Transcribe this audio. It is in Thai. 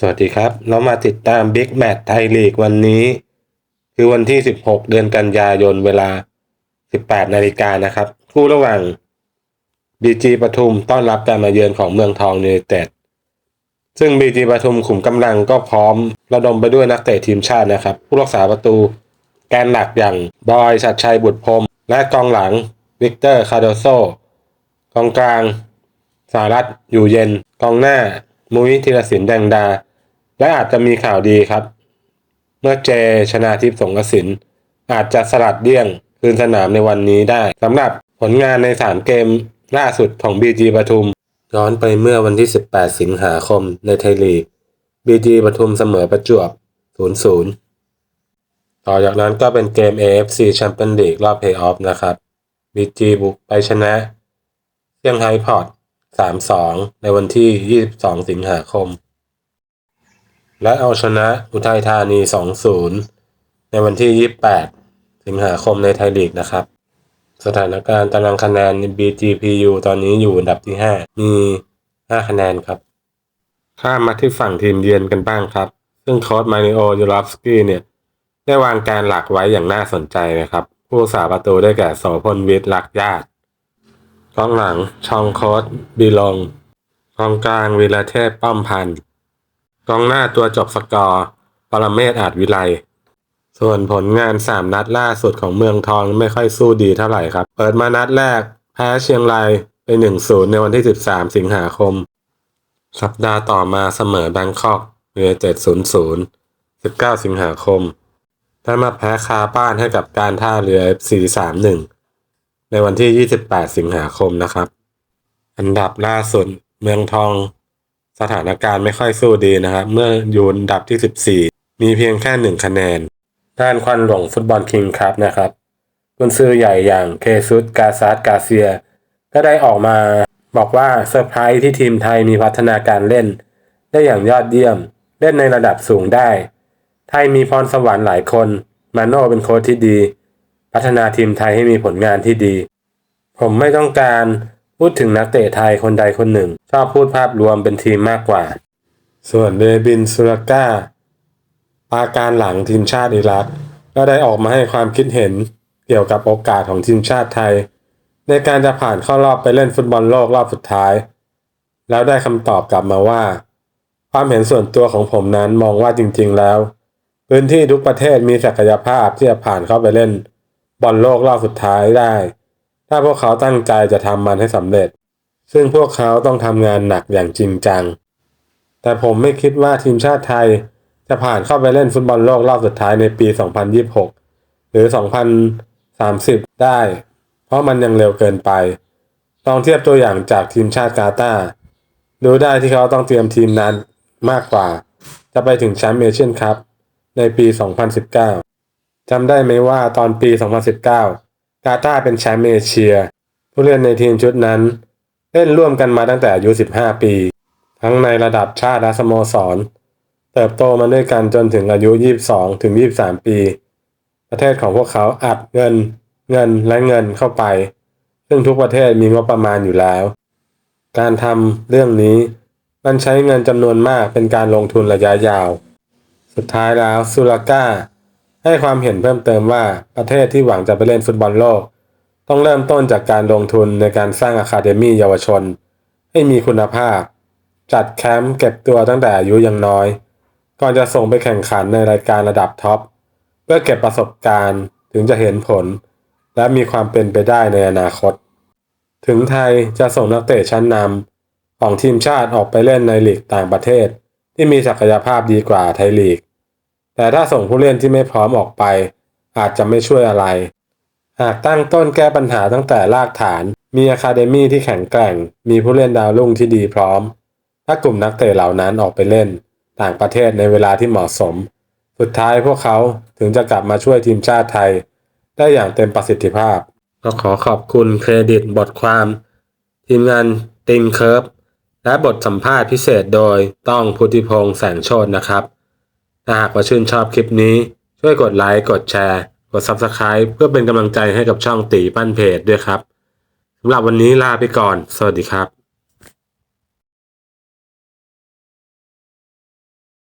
สวัสดีครับ เรามาติดตามบิ๊กแมตช์ไทยลีกวันนี้ คือวันที่ 16 เดือนกันยายนเวลา 18 นาฬิกานะครับ คู่ระหว่างบีจีปทุมต้อนรับการมาเยือนของเมืองทองยูไนเต็ดซึ่งบีจีปทุมขุมกำลังก็พร้อม ระดมไปด้วยนักเตะทีมชาตินะครับ ผู้รักษาประตูแกนหลักอย่างบอยชัดชัยบุตรพรมและกองหลังวิกเตอร์คาร์โดโซกองกลางสารัตอยู่เย็น กองหน้ามุ้ยธีรศิลป์แดงดา และอาจจะมีข่าวดีครับ เมื่อเจชนาทิพย์สงกสิน อาจจะสลัดเดี่ยงคืนสนามในวันนี้ได้สำหรับผลงานใน 3 เกมล่าสุดของ BG ปทุม ย้อนไปเมื่อวันที่ 18 สิงหาคมในไทยลีก BG ปทุมเสมอประจวบ 0-0 ต่อจากนั้นก็เป็นเกม AFC Champions League รอบเพย์ออฟนะครับ BG บุกไปชนะเซี่ยงไฮ้พอร์ต3-2 ในวันที่ 22 สิงหาคม และเอาชนะอุทัยธานี 2-0 ในวันที่ 28 สิงหาคมในไทยลีกนะครับ สถานการณ์ตารางคะแนน BGPU ตอนนี้อยู่อันดับที่ 5 มี 5 คะแนนครับ ข้ามมาที่ฝั่งทีมเยือนกันบ้างครับ ซึ่งโค้ชมาริโอยูรอฟสกี้เนี่ย ได้วางการหลักไว้อย่างน่าสนใจนะครับ ผู้สาประตูได้แก่โสพลวิทย์ลักญาติกองหลังชองโค้ชบีลองกองกลางวีระเทพป้อมพันธ์ กองหน้าตัวจบสกอร์ ปรเมศอาจวิไล ส่วนผลงาน 3 นัดล่าสุดของเมืองทองไม่ค่อยสู้ดีเท่าไหร่ครับ เปิดมานัดแรก แพ้เชียงรายไป1-0ในวันที่ 13 สิงหาคม สัปดาห์ต่อมาเสมอแบงคอกเรือ7-0 19สิงหาคมได้มาแพ้คาบ้านให้กับการท่าเรือ FC 3-1 ในวันที่ 28 สิงหาคมนะครับ อันดับล่าสุดเมืองทอง สถานการณ์ไม่ค่อยสู้ดีนะครับ เมื่อยูนดับที่ 14 มีเพียงแค่หนึ่งคะแนน ด้านควันหลงฟุตบอลคิงครับนะครับกุนซือใหญ่อย่างเคซุสกาซาสกาเซีย ก็ได้ออกมาบอกว่าเซอร์ไพรส์ที่ทีมไทยมีพัฒนาการเล่น ได้อย่างยอดเยี่ยม เล่นในระดับสูงได้ ไทยมีพรสวรรค์หลายคนมาโน่เป็นโค้ชที่ดี พัฒนาทีมไทยให้มีผลงานที่ดี ผมไม่ต้องการ พูดถึงนักเตะไทยคนใดคนหนึ่ง ชอบพูดภาพรวมเป็นทีมมากกว่า ส่วนเดบินสุรก้าปาการหลังทีมชาติอิรักก็ได้ออกมาให้ความคิดเห็นเกี่ยวกับโอกาสของทีมชาติไทย ในการจะผ่านเข้ารอบไปเล่นฟุตบอลโลกรอบสุดท้าย แล้วได้คำตอบกลับมาว่า ความเห็นส่วนตัวของผมนั้นมองว่าจริง ๆ แล้ว พื้นที่ทุกประเทศมีศักยภาพที่จะผ่านเข้าไปเล่นบอลโลกรอบสุดท้ายได้ ถ้าพวกเขาตั้งใจจะทำมันให้สำเร็จ ซึ่งพวกเขาต้องทำงานหนักอย่างจริงจัง แต่ผมไม่คิดว่าทีมชาติไทยจะผ่านเข้าไปเล่นฟุตบอลโลกรอบสุดท้ายในปี 2026 หรือ 2030 ได้ เพราะมันยังเร็วเกินไป ลองเทียบตัวอย่างจากทีมชาติกาตาร์ดูได้ที่เขาต้องเตรียมทีมนานมากกว่า จะไปถึงแชมป์เอเชียนคัพในปี 2019จำได้ไหมว่าตอนปี 2019 กาตาเป็นแชมป์เอเชีย ผู้เล่นในทีมชุดนั้น เล่นร่วมกันมาตั้งแต่อายุ 15 ปี ทั้งในระดับชาติและสโมสร เติบโตมาด้วยกันจนถึงอายุ 22 ถึง 23 ปี ประเทศของพวกเขาอัดเงิน เงินและเงินเข้าไป ซึ่งทุกประเทศมีงบประมาณอยู่แล้ว การทำเรื่องนี้มันใช้เงินจำนวนมากเป็นการลงทุนระยะยาว สุดท้ายแล้วซูราก้า ให้ความเห็นเพิ่มเติมว่าประเทศที่หวังจะไปเล่นฟุตบอลโลก ต้องเริ่มต้นจากการลงทุนในการสร้างอะคาเดมี่เยาวชน ให้มีคุณภาพ จัดแคมป์เก็บตัวตั้งแต่อายุยังน้อย ก่อนจะส่งไปแข่งขันในรายการระดับท็อปเพื่อเก็บประสบการณ์ถึงจะเห็นผล และมีความเป็นไปได้ในอนาคต ถึงไทยจะส่งนักเตะชั้นนำของทีมชาติออกไปเล่นในลีกต่างประเทศ ที่มีศักยภาพดีกว่าไทยลีก แต่ถ้าส่งผู้เล่นที่ไม่พร้อมออกไป อาจจะไม่ช่วยอะไร หากตั้งต้นแก้ปัญหาตั้งแต่รากฐาน มีอะคาเดมี่ที่แข็งแกร่ง มีผู้เล่นดาวรุ่งที่ดีพร้อม ถ้ากลุ่มนักเตะเหล่านั้นออกไปเล่น ต่างประเทศในเวลาที่เหมาะสม สุดท้ายพวกเขาถึงจะกลับมาช่วยทีมชาติไทย ได้อย่างเต็มประสิทธิภาพ ก็ขอขอบคุณเครดิตบทความ ทีมงานติมเคิร์ฟและบทสัมภาษณ์พิเศษโดยต้องพุทธิพงษ์แสงโชตนะครับ ถ้าหากว่าชื่นชอบคลิปนี้ ช่วยกดไลค์กดแชร์ กด Subscribe เพื่อเป็นกำลังใจให้กับช่องตีปั้นเพจด้วยครับสำหรับวันนี้ลาไปก่อน สวัสดีครับ